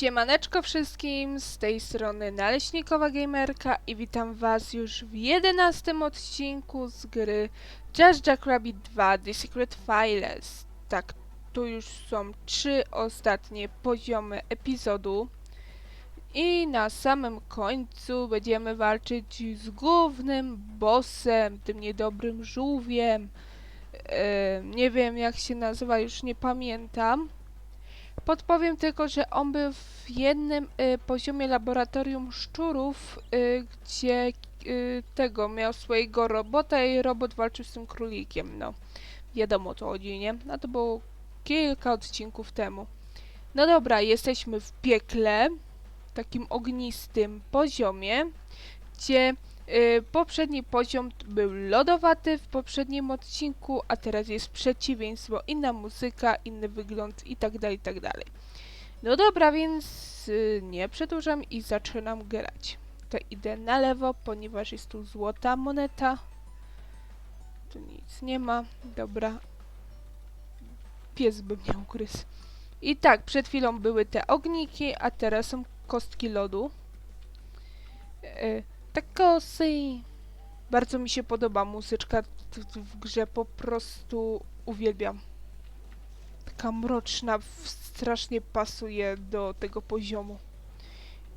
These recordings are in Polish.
Siemaneczko wszystkim, z tej strony Naleśnikowa Gamerka i witam was już w jedenastym odcinku z gry Just Jackrabbit 2 The Secret Files. Tak, tu już są trzy ostatnie poziomy epizodu i na samym końcu będziemy walczyć z głównym bossem, tym niedobrym żółwiem. E, nie wiem jak się nazywa, już nie pamiętam. Podpowiem tylko, że on był w jednym y, poziomie laboratorium szczurów, y, gdzie y, tego miał swojego robota i robot walczył z tym królikiem. No, wiadomo o co chodzi, nie? No to było kilka odcinków temu. No dobra, jesteśmy w piekle, takim ognistym poziomie, gdzie poprzedni poziom był lodowaty w poprzednim odcinku, a teraz jest przeciwieństwo, inna muzyka, inny wygląd i tak dalej, i tak. No dobra, więc y, nie przedłużam i zaczynam grać. To idę na lewo, ponieważ jest tu złota moneta. Tu nic nie ma. Dobra. Pies by mnie ugryzł. I tak, przed chwilą były te ogniki, a teraz są kostki lodu. E, Takosy. Bardzo mi się podoba muzyczka w grze, po prostu uwielbiam. Taka mroczna, strasznie pasuje do tego poziomu.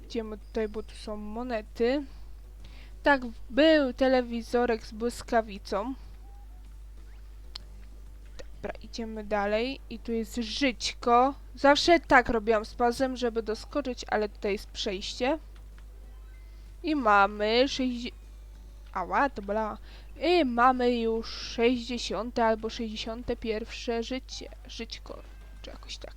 Idziemy tutaj, bo tu są monety. Tak, był telewizorek z błyskawicą. Dobra, idziemy dalej. I tu jest żyćko. Zawsze tak robiłam z pazem, żeby doskoczyć, ale tutaj jest przejście. I mamy 60... Ała, to bolała. I mamy już 60 albo 61 życie. Żyćko, czy jakoś tak.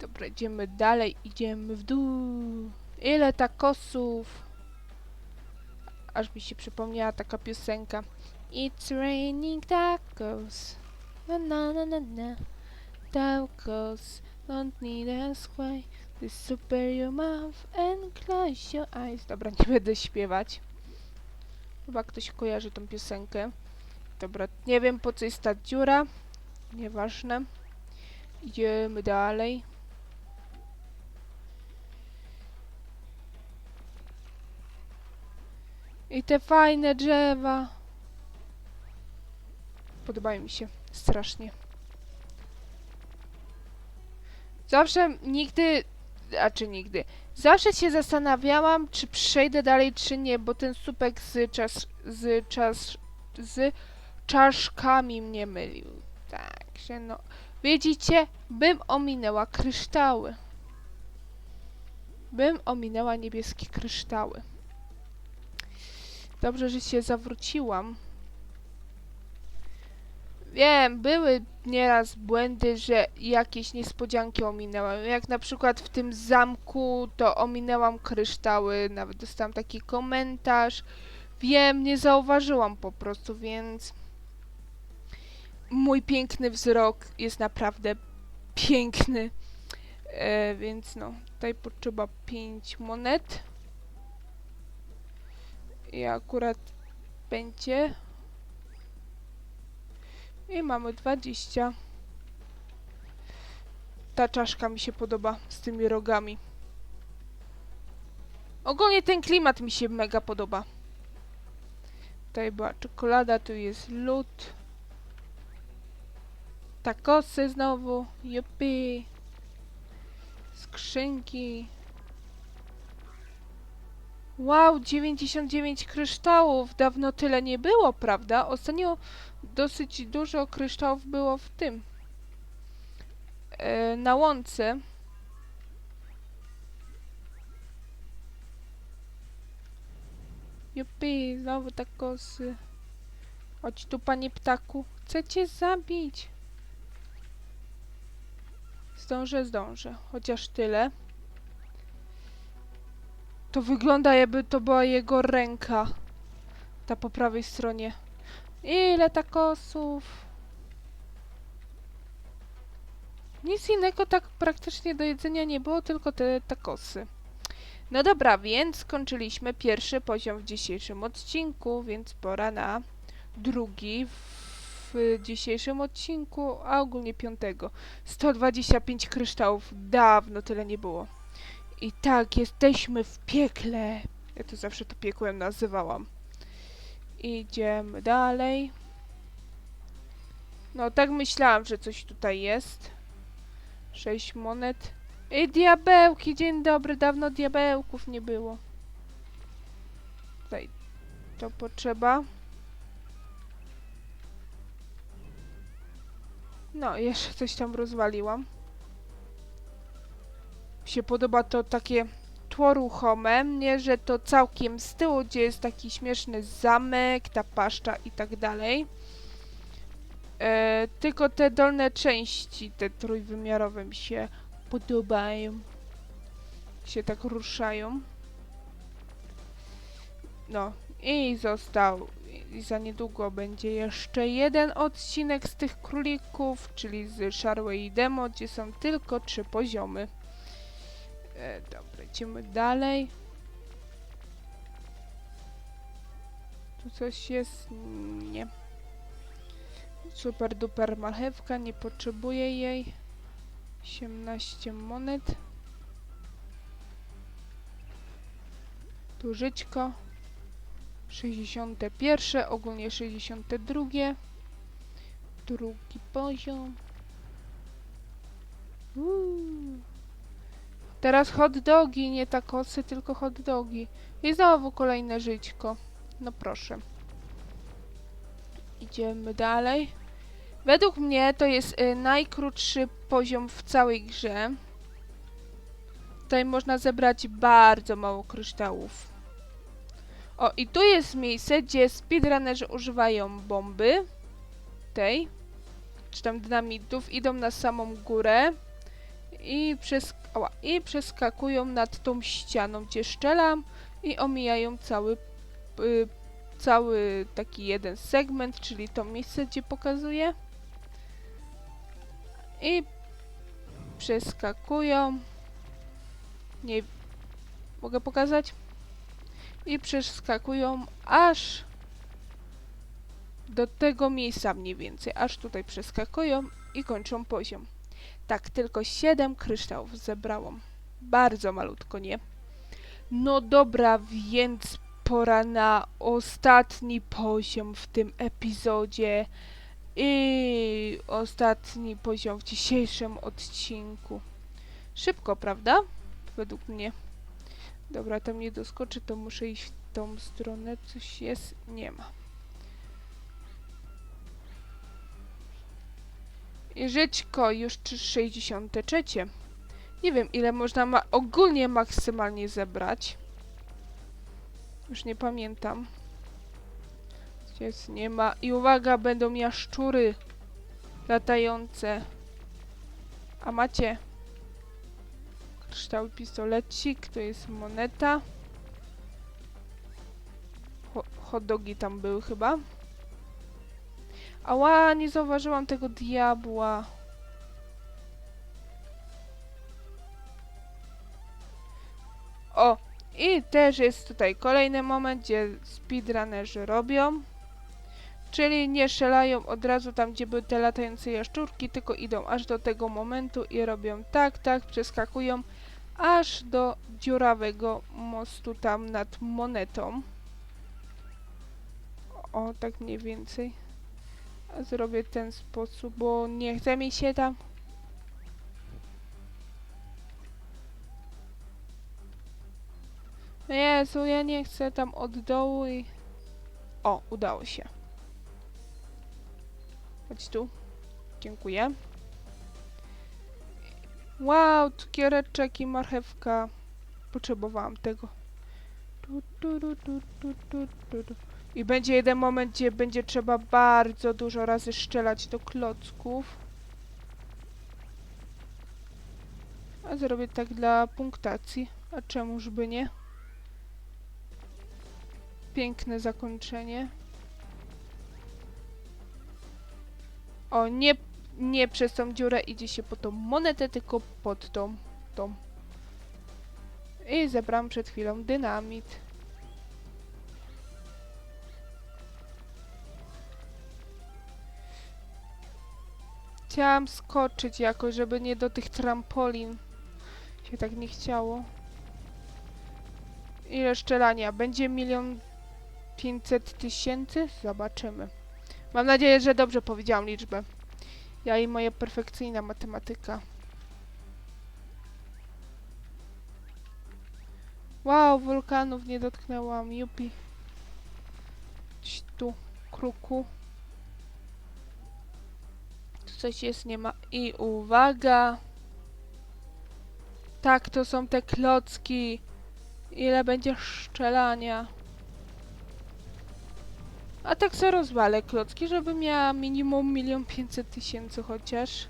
Dobra, idziemy dalej, idziemy w dół. Ile takosów? Aż mi się przypomniała taka piosenka. It's raining tacos. Na na na na na. Tacos don't need a squay. Super your mouth and close your eyes. Dobra, nie będę śpiewać. Chyba ktoś kojarzy tą piosenkę. Dobra, nie wiem po co jest ta dziura. Nieważne. Idziemy dalej. I te fajne drzewa. Podobają mi się strasznie. Zawsze nigdy, a czy nigdy, zawsze się zastanawiałam, czy przejdę dalej, czy nie, bo ten supek z czas, z czas, z czaszkami mnie mylił. Także no, widzicie, bym ominęła kryształy. Bym ominęła niebieskie kryształy. Dobrze, że się zawróciłam. Wiem, były nieraz błędy, że jakieś niespodzianki ominęłam. Jak na przykład w tym zamku, to ominęłam kryształy, nawet dostałam taki komentarz. Wiem, nie zauważyłam po prostu, więc mój piękny wzrok jest naprawdę piękny. E, więc no, tutaj potrzeba 5 monet. I akurat będzie. I mamy 20. Ta czaszka mi się podoba z tymi rogami. Ogólnie ten klimat mi się mega podoba. Tutaj była czekolada, tu jest lód. Takosy znowu. Jupi. Skrzynki. Wow, 99 kryształów. Dawno tyle nie było, prawda? Ostatnio dosyć dużo kryształów było w tym. E, na łące. Jupi, znowu takosy. Chodź tu, panie ptaku. Chcę cię zabić. Zdążę, zdążę. Chociaż tyle. To wygląda jakby to była jego ręka. Ta po prawej stronie. Ile takosów? Nic innego tak praktycznie do jedzenia nie było, tylko te takosy. No dobra, więc skończyliśmy pierwszy poziom w dzisiejszym odcinku, więc pora na drugi w dzisiejszym odcinku, a ogólnie piątego. 125 kryształów, dawno tyle nie było. I tak, jesteśmy w piekle. Ja to zawsze to piekłem nazywałam. Idziemy dalej. No, tak myślałam, że coś tutaj jest. Sześć monet. I diabełki, dzień dobry, dawno diabełków nie było. Tutaj to potrzeba. No, jeszcze coś tam rozwaliłam. Się podoba to takie tło ruchome, nie, że to całkiem z tyłu, gdzie jest taki śmieszny zamek, ta paszcza i tak dalej. E, tylko te dolne części, te trójwymiarowe mi się podobają. Się tak ruszają. No i został. I za niedługo będzie jeszcze jeden odcinek z tych królików, czyli z Sharway Demo, gdzie są tylko trzy poziomy. E, dobra, idziemy dalej. Tu coś jest? Nie. Super duper marchewka, nie potrzebuję jej. 18 monet. Tu żyćko. 61, ogólnie 62. Drugi poziom. Uuu. Teraz hot dogi, nie takosy, tylko hot dogi. I znowu kolejne żyćko. No proszę. Idziemy dalej. Według mnie to jest y, najkrótszy poziom w całej grze. Tutaj można zebrać bardzo mało kryształów. O, i tu jest miejsce, gdzie speedrunnerzy używają bomby tej, czy tam dynamitów, idą na samą górę i, przes ała, i przeskakują nad tą ścianą, gdzie szczelam i omijają cały, y, cały taki jeden segment, czyli to miejsce, gdzie pokazuję. I przeskakują. Nie mogę pokazać? I przeskakują aż do tego miejsca mniej więcej. Aż tutaj przeskakują i kończą poziom. Tak, tylko 7 kryształów zebrałam. Bardzo malutko, nie? No dobra, więc pora na ostatni poziom w tym epizodzie. I ostatni poziom w dzisiejszym odcinku. Szybko, prawda? Według mnie. Dobra, tam nie doskoczy, to muszę iść w tą stronę. Coś jest? Nie ma. Żyćko już 63. Nie wiem, ile można ma ogólnie maksymalnie zebrać. Już nie pamiętam. Jest, nie ma. I uwaga, będą jaszczury latające. A macie kryształy pistolecik, to jest moneta. Ho hot dogi tam były chyba. Ała, nie zauważyłam tego diabła. O, i też jest tutaj kolejny moment, gdzie speedrunnerzy robią. Czyli nie strzelają od razu tam, gdzie były te latające jaszczurki, tylko idą aż do tego momentu i robią tak, tak, przeskakują aż do dziurawego mostu tam nad monetą. O, tak mniej więcej. Zrobię w ten sposób, bo nie chce mi się tam. Jezu, ja nie chcę tam od dołu i... O, udało się. Chodź tu. Dziękuję. Wow, cukiereczek i marchewka. Potrzebowałam tego. I będzie jeden moment, gdzie będzie trzeba bardzo dużo razy szczelać do klocków. A zrobię tak dla punktacji. A czemuż by nie? Piękne zakończenie. O, nie, nie przez tą dziurę idzie się po tą monetę, tylko pod tą, tą. I zebrałam przed chwilą dynamit. Chciałam skoczyć jakoś, żeby nie do tych trampolin. Się tak nie chciało. Ile szczelania? Będzie milion pięćset tysięcy? Zobaczymy. Mam nadzieję, że dobrze powiedziałam liczbę. Ja i moja perfekcyjna matematyka. Wow, wulkanów nie dotknęłam. Jupi. Gdzieś tu, kruku. Coś jest, nie ma. I uwaga! Tak, to są te klocki. Ile będzie szczelania? A tak sobie rozwalę klocki, żeby miała minimum milion pięćset tysięcy chociaż.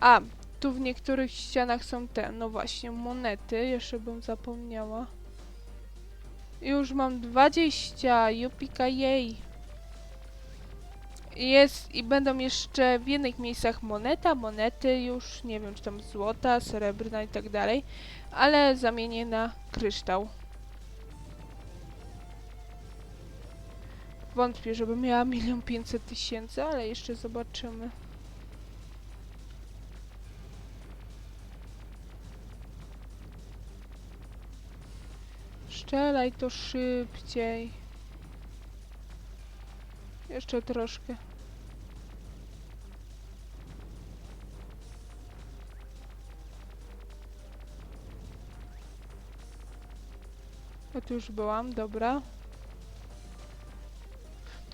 A, tu w niektórych ścianach są te, no właśnie, monety. Jeszcze bym zapomniała. Już mam 20, jupika jej. Jest i będą jeszcze w jednych miejscach moneta, monety już, nie wiem czy tam złota, srebrna i tak dalej, ale zamienię na kryształ. Wątpię, żeby miała milion pięćset tysięcy, ale jeszcze zobaczymy. Szczelaj to szybciej. Jeszcze troszkę. O, tu już byłam, dobra.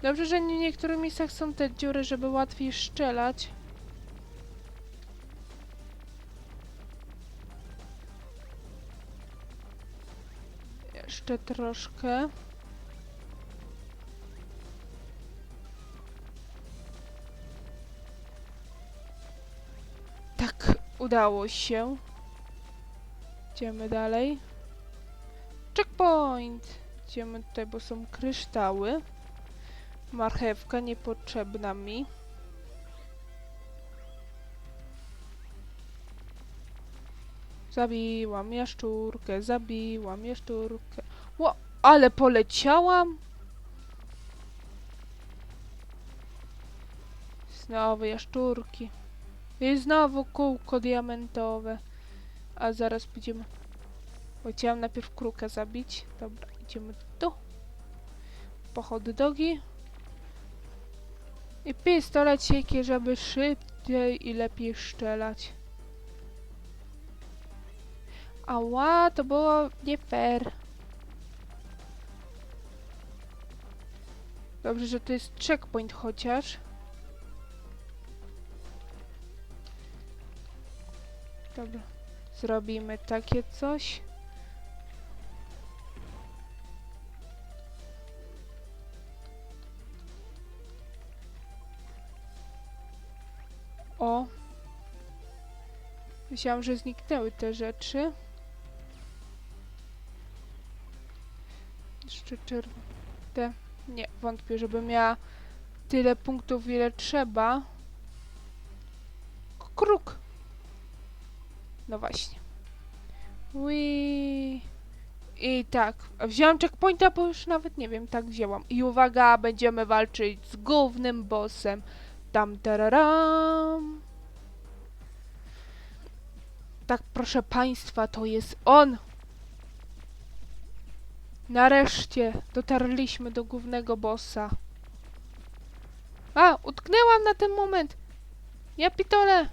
Dobrze, że w niektórych miejscach są te dziury, żeby łatwiej strzelać. Jeszcze troszkę. Tak, udało się. Idziemy dalej. Checkpoint! Idziemy tutaj, bo są kryształy. Marchewka niepotrzebna mi. Zabiłam jaszczurkę, zabiłam jaszczurkę. Ło, ale poleciałam! Znowu jaszczurki. I znowu kółko diamentowe. A zaraz pójdziemy. Bo chciałam najpierw krukę zabić. Dobra, idziemy tu. Po hot dogi. I pistoleciki, żeby szybciej i lepiej strzelać. Ała, to było nie fair. Dobrze, że to jest checkpoint chociaż. Dobra. Zrobimy takie coś. O. Myślałam, że zniknęły te rzeczy. Jeszcze czerwone. Nie, wątpię, żeby miała tyle punktów, ile trzeba. Kruk. No właśnie. Ui. I tak, wziąłem checkpointa, bo już nawet nie wiem, tak wzięłam. I uwaga, będziemy walczyć z głównym bossem. Tam tararam. Tak, proszę państwa, to jest on. Nareszcie dotarliśmy do głównego bossa. A, utknęłam na ten moment. Ja pitole.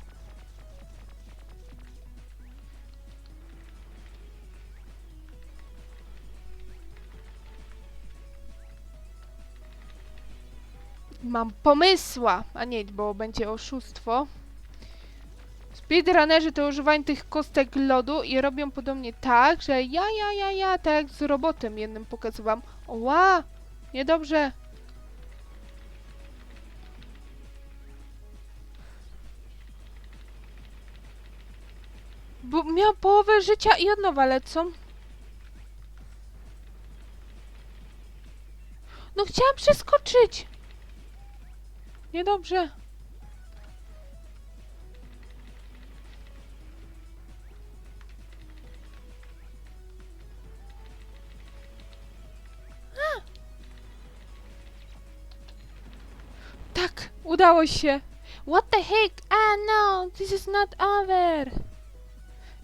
Mam pomysła, a nie, bo będzie oszustwo. Speedrunnerzy to używają tych kostek lodu i robią podobnie tak, że ja, ja, ja, ja, tak jak z robotem jednym pokazywałam. Ła! Niedobrze. Bo miał połowę życia i od nowa lecą. No chciałam przeskoczyć. Niedobrze. Tak, udało się. What the heck? Ah no, this is not over.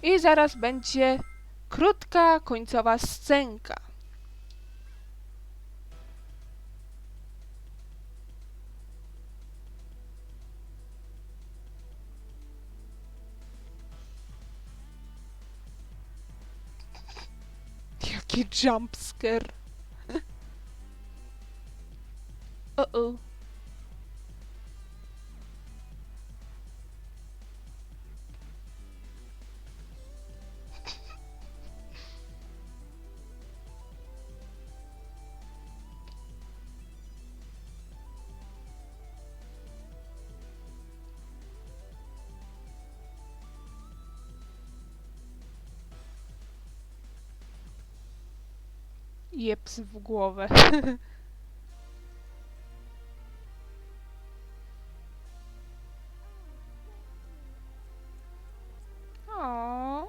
I zaraz będzie krótka, końcowa scenka. Jaki jumpscare. Uh-oh. Jeps w głowę. O.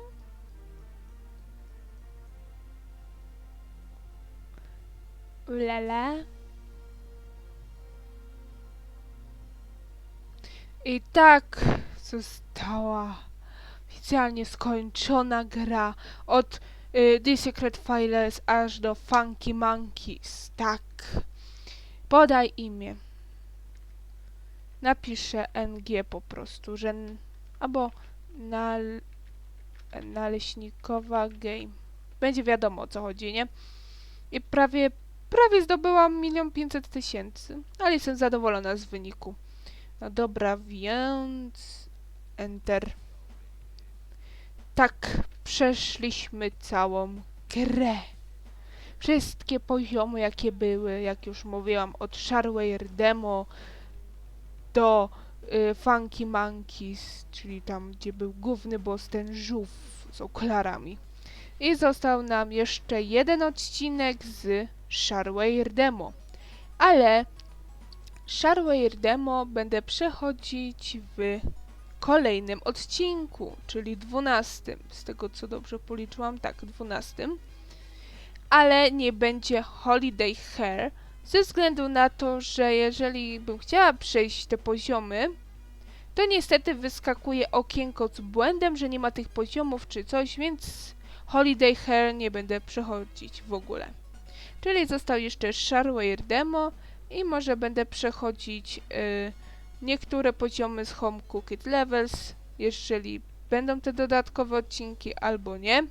I tak została oficjalnie skończona gra od y, The Secret Files aż do Funky Monkeys. Tak. Podaj imię. Napiszę NG po prostu, że... albo nal, naleśnikowa game. Będzie wiadomo o co chodzi, nie? I prawie, prawie zdobyłam milion pięćset tysięcy, ale jestem zadowolona z wyniku. No dobra, więc... Enter. Tak, przeszliśmy całą grę. Wszystkie poziomy, jakie były, jak już mówiłam, od Shareware Demo do y, Funky Monkeys, czyli tam, gdzie był główny boss, ten żółw z okularami. I został nam jeszcze jeden odcinek z Shareware Demo. Ale Shareware Demo będę przechodzić w kolejnym odcinku, czyli 12. Z tego co dobrze policzyłam, tak, 12. Ale nie będzie Holiday Hair, ze względu na to, że jeżeli bym chciała przejść te poziomy, to niestety wyskakuje okienko z błędem, że nie ma tych poziomów czy coś, więc Holiday Hair nie będę przechodzić w ogóle. Czyli został jeszcze Shareware Demo i może będę przechodzić y, niektóre poziomy z Home Cooked Levels, jeżeli będą te dodatkowe odcinki albo nie.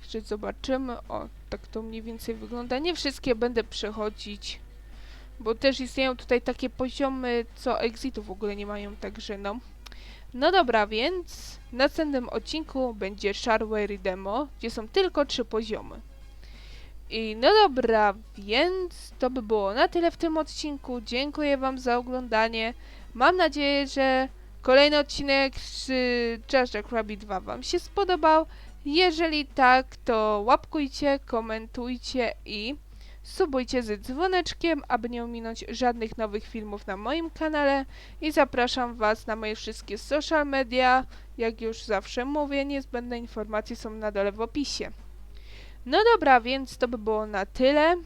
Jeszcze zobaczymy. O, tak to mniej więcej wygląda. Nie wszystkie będę przechodzić, bo też istnieją tutaj takie poziomy, co Exitu w ogóle nie mają, także no. No dobra, więc w następnym odcinku będzie Shareware Demo, gdzie są tylko trzy poziomy. I no dobra, więc to by było na tyle w tym odcinku. Dziękuję Wam za oglądanie. Mam nadzieję, że kolejny odcinek z Jack Rabbit 2 Wam się spodobał. Jeżeli tak, to łapkujcie, komentujcie i subujcie z dzwoneczkiem, aby nie ominąć żadnych nowych filmów na moim kanale. I zapraszam Was na moje wszystkie social media. Jak już zawsze mówię, niezbędne informacje są na dole w opisie. No dobra, więc to by było na tyle.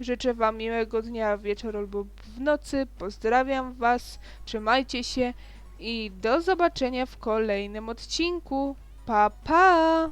Życzę Wam miłego dnia, wieczoru lub w nocy. Pozdrawiam Was, trzymajcie się i do zobaczenia w kolejnym odcinku. Pa pa!